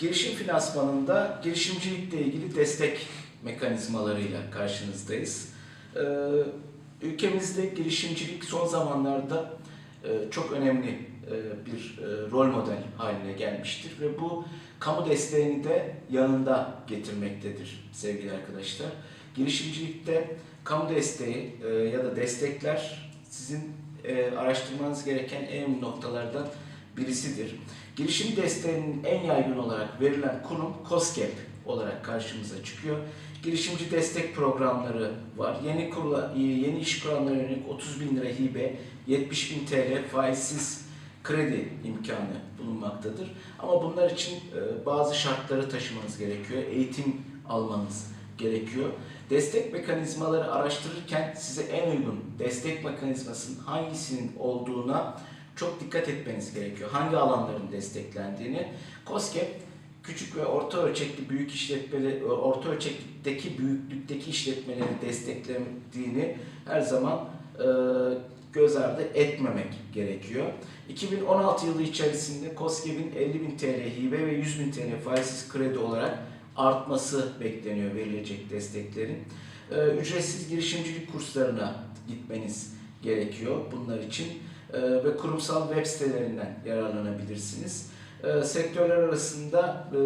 Girişim finansmanında girişimcilikle ilgili destek mekanizmalarıyla karşınızdayız. Ee, ülkemizde girişimcilik son zamanlarda e, çok önemli e, bir e, rol model haline gelmiştir ve bu kamu desteğini de yanında getirmektedir sevgili arkadaşlar. Girişimcilikte kamu desteği ya da destekler sizin araştırmanız gereken en önemli noktalardan birisidir. Girişim desteğinin en yaygın olarak verilen kurum COSGAP olarak karşımıza çıkıyor. Girişimci destek programları var. Yeni kurula, yeni iş kuranlara yönelik 30 bin lira hibe, 70 bin TL faizsiz kredi imkanı bulunmaktadır. Ama bunlar için e, bazı şartları taşımanız gerekiyor. Eğitim almanız gerekiyor. Destek mekanizmaları araştırırken size en uygun destek mekanizmasının hangisinin olduğuna çok dikkat etmeniz gerekiyor. Hangi alanların desteklendiğini. COSGAP küçük ve orta ölçekli büyük işletmeleri, orta ölçekteki büyüklükteki işletmeleri desteklediğini her zaman e, göz ardı etmemek gerekiyor. 2016 yılı içerisinde COSGAP'in 50 bin TL hibe ve 100 bin TL faizsiz kredi olarak artması bekleniyor verilecek desteklerin. Ee, ücretsiz girişimcilik kurslarına gitmeniz gerekiyor bunlar için ve kurumsal web sitelerinden yararlanabilirsiniz. Ee, sektörler arasında e,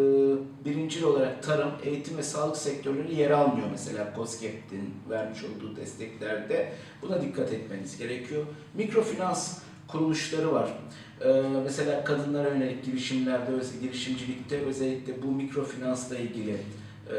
birincil olarak tarım, eğitim ve sağlık sektörleri yer almıyor mesela COSGAP'in vermiş olduğu desteklerde. Buna dikkat etmeniz gerekiyor. Mikrofinans kuruluşları var. Ee, mesela kadınlara yönelik girişimlerde, girişimcilikte özellikle bu mikrofinansla ilgili e,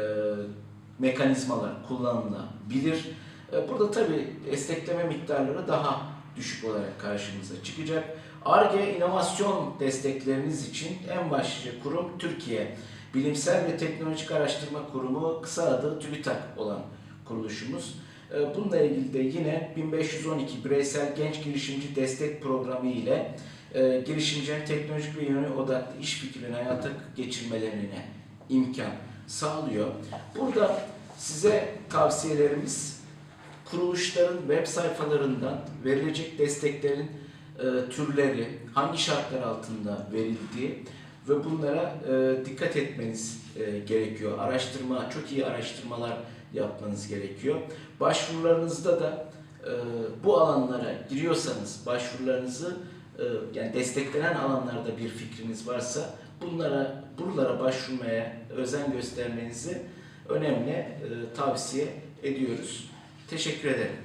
mekanizmalar kullanılabilir. E, burada tabii destekleme miktarları daha düşük olarak karşımıza çıkacak. ARGE inovasyon destekleriniz için en başlıca kurum Türkiye Bilimsel ve Teknolojik Araştırma Kurumu kısa adı TÜBİTAK olan kuruluşumuz. E, Bununla ilgili de yine 1512 Bireysel Genç Girişimci Destek Programı ile e, girişimcilerin teknolojik ve yöne odaklı iş fikrini hayata geçirmelerine imkan sağlıyor. Burada size tavsiyelerimiz kuruluşların web sayfalarından verilecek desteklerin e, türleri, hangi şartlar altında verildiği ve bunlara e, dikkat etmeniz e, gerekiyor. Araştırma, çok iyi araştırmalar yapmanız gerekiyor. Başvurularınızda da e, bu alanlara giriyorsanız başvurularınızı e, yani desteklenen alanlarda bir fikriniz varsa bunlara buralara başvurmaya özen göstermenizi önemli e, tavsiye ediyoruz. Teşekkür ederim.